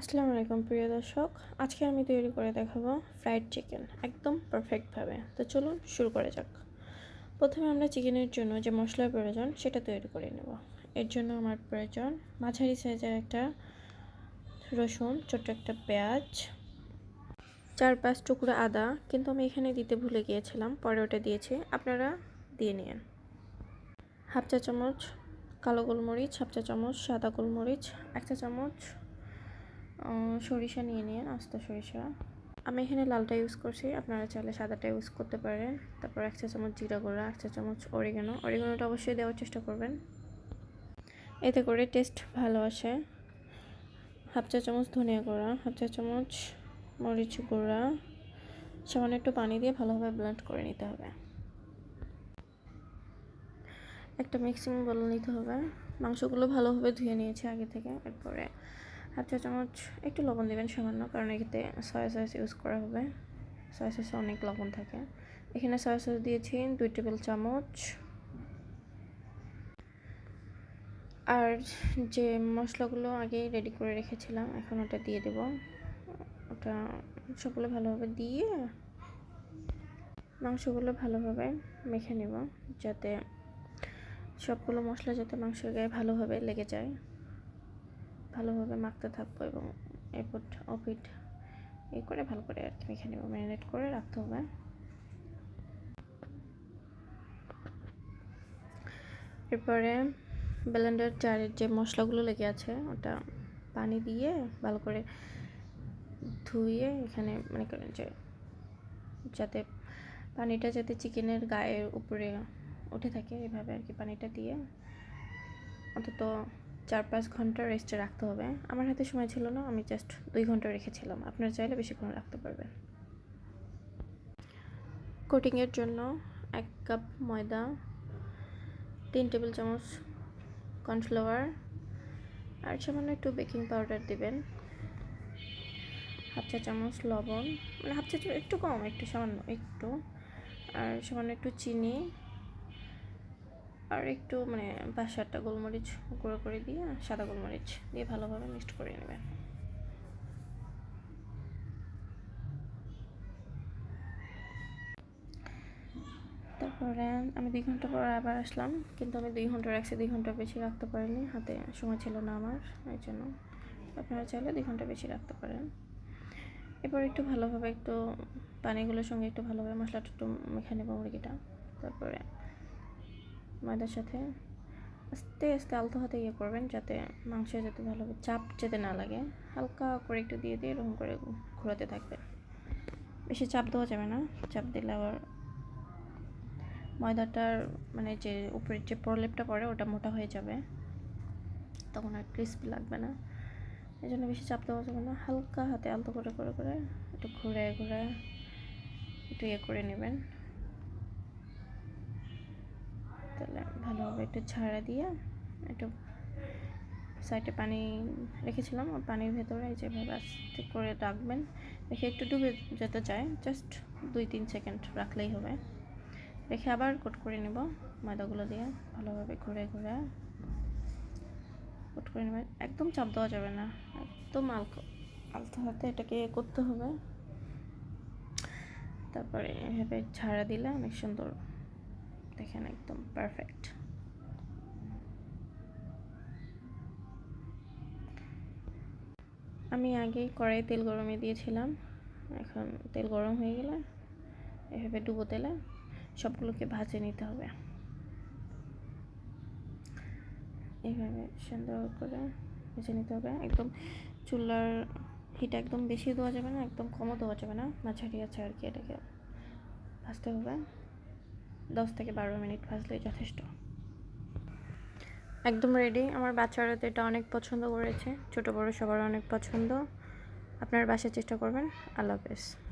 আসসালামু আলাইকুম, প্রিয় দর্শক। আজকে আমি তৈরি করে দেখাবো ফ্রাইড চিকেন একদম পারফেক্টভাবে তো চলুন শুরু করা যাক। প্রথমে আমরা চিকেনের জন্য যে মশলার প্রয়োজন, সেটা তৈরি করে নেব। এর জন্য আমার প্রয়োজন মাঝারি সাইজের একটা রসুন, ছোট্ট একটা পেঁয়াজ, চার পাঁচ টুকরো আদা, কিন্তু আমি এখানে দিতে ভুলে গিয়েছিলাম, পরে ওটা দিয়েছি। আপনারা দিয়ে নিন হাফ চা চামচ কালো গোলমরিচ, হাফ চা চামচ সাদা গোলমরিচ, এক চা চামচ সরিষা নিয়ে নিন আস্ত সরিষা। আমি এখানে লালটা ইউজ করছি, আপনারা চাইলে সাদাটা ইউজ করতে পারেন। তারপর এক চা চামচ জিরা গুঁড়া, এক চা চামচ অরিগানো অরিগানোটা অবশ্যই দেওয়ার চেষ্টা করবেন। এতে করে টেস্ট ভালো আসে। হাফ চা চামচ ধনিয়া গুঁড়া, হাফ চা চামচ মরিচ গুঁড়া। সামান্য একটু পানি দিয়ে ভালোভাবে ব্লেন্ড করে নিতে হবে। একটা মিক্সিং বল নিতে হবে। মাংসগুলো ভালোভাবে ধুয়ে নিয়েছি আগে থেকে। এরপরে হাফ চা চামচ একটু লবণ দেবেন সামান্য, কারণ এতে সয়া সস ইউজ করা হবে। সয়া সসে অনেক লবণ থাকে। এখানে সয়া সস দিয়েছি দুই টেবিল চামচ। আর যে মশলাগুলো আগেই রেডি করে রেখেছিলাম, এখন ওটা দিয়ে দেব। ওটা সবগুলো ভালোভাবে দিয়ে মাংসগুলো ভালোভাবে মেখে নেব, যাতে সবগুলো মশলা যাতে মাংসের গায়ে ভালোভাবে লেগে যায়। ভালোভাবে মাখতে থাকব এবং এরপর অপিট এই করে ভালো করে আর কি মেখে নেব, ম্যারিনেট করে রাখতে হবে। এরপরে ব্লেন্ডার চারের যে মশলাগুলো লেগে আছে, ওটা পানি দিয়ে ভালো করে ধুয়ে এখানে মনে করেন যে যাতে পানিটা যাতে চিকেনের গায়ের উপরে উঠে থাকে, এভাবে আর কি পানিটা দিয়ে অন্তত চার পাঁচ ঘণ্টা রেস্টে রাখতে হবে। আমার হাতে সময় ছিল না, আমি জাস্ট দুই ঘণ্টা রেখেছিলাম। আপনারা চাইলে বেশিক্ষণ রাখতে পারবেন। কোটিংয়ের জন্য এক কাপ ময়দা, তিন টেবিল চামচ কর্নফ্লাওয়ার আর সামান্য একটু বেকিং পাউডার দেবেন। হাফ চা চামচ লবণ মানে হাফ চা চামচ একটু কম, একটু সামান্য, একটু। আর সামান্য একটু চিনি আর একটু মানে পাঁচ সাতটা গোলমরিচ গুঁড়ো করে দিয়ে, সাদা গোলমরিচ দিয়ে ভালোভাবে মিক্সড করে নেবেন তারপরে আমি দুই ঘণ্টা পর আবার আসলাম, কিন্তু আমি দুই ঘণ্টা রাখছি, দুই ঘণ্টা বেশি রাখতে পারিনি, হাতে সময় ছিল না আমার এই জন্য। আপনারা চাইলে দুই ঘণ্টা বেশি রাখতে পারেন। এরপর একটু ভালোভাবে একটু পানিগুলোর সঙ্গে একটু ভালোভাবে মশলাটা একটু মেখে নেব মুরগিটা, তারপরে ময়দার সাথে আস্তে আস্তে আলতো হাতে ইয়ে করবেন যাতে মাংস যাতে ভালোভাবে চাপ যেতে না লাগে। হালকা করে একটু দিয়ে দিয়ে এরকম করে ঘোরাতে থাকবেন। বেশি চাপ দেওয়া যাবে না। চাপ দিলে আবার ময়দাটার মানে যে উপরের যে প্রলেপটা পড়ে ওটা মোটা হয়ে যাবে। তখন আর ক্রিস্পি লাগবে না। এই জন্য বেশি চাপ দেওয়া যাবে না। হালকা হাতে আলতো করে করে করে একটু ঘুরে ঘুরে একটু ইয়ে করে নেবেন। তাহলে ভালোভাবে একটু ছাড়া দিয়ে একটু সাইডে পানি রেখেছিলাম পানির ভেতরে যেভাবে আস্তে করে রাখবেন, রেখে একটু ডুবে যেতে চায় জাস্ট দুই তিন সেকেন্ড রাখলেই হবে। রেখে আবার কোট করে নেব ময়দাগুলো দিয়ে, ভালোভাবে ঘুরে ঘুরে। কোট করে নেবেন, একদম চাপ দেওয়া যাবে না, একদম আলতো আলতো হাতে এটাকে করতে হবে। তারপরে এভাবে ঝাড়া দিলে অনেক সুন্দর দেখেন একদম পারফেক্ট আমি আগেই কড়াই তেল গরমে দিয়েছিলাম, এখন তেল গরম হয়ে গেলে এভাবে ডুবো তেলে সবগুলোকে ভাজে নিতে হবে। এইভাবে সুন্দর করে ভেজে নিতে হবে। একদম চুলার হিট একদম বেশি দেওয়া যাবে না, একদম কমও দেওয়া যাবে না। মাঝারি আছে আর কি এটাকে ভাজতে হবে। দশ থেকে বারো মিনিট ভাজলেই যথেষ্ট। একদম রেডি আমার বাচ্চারা তো এটা অনেক পছন্দ করেছে, ছোট বড় সবার অনেক পছন্দ। আপনার বাসায় চেষ্টা করবেন, আল্লাহ হাফেজ।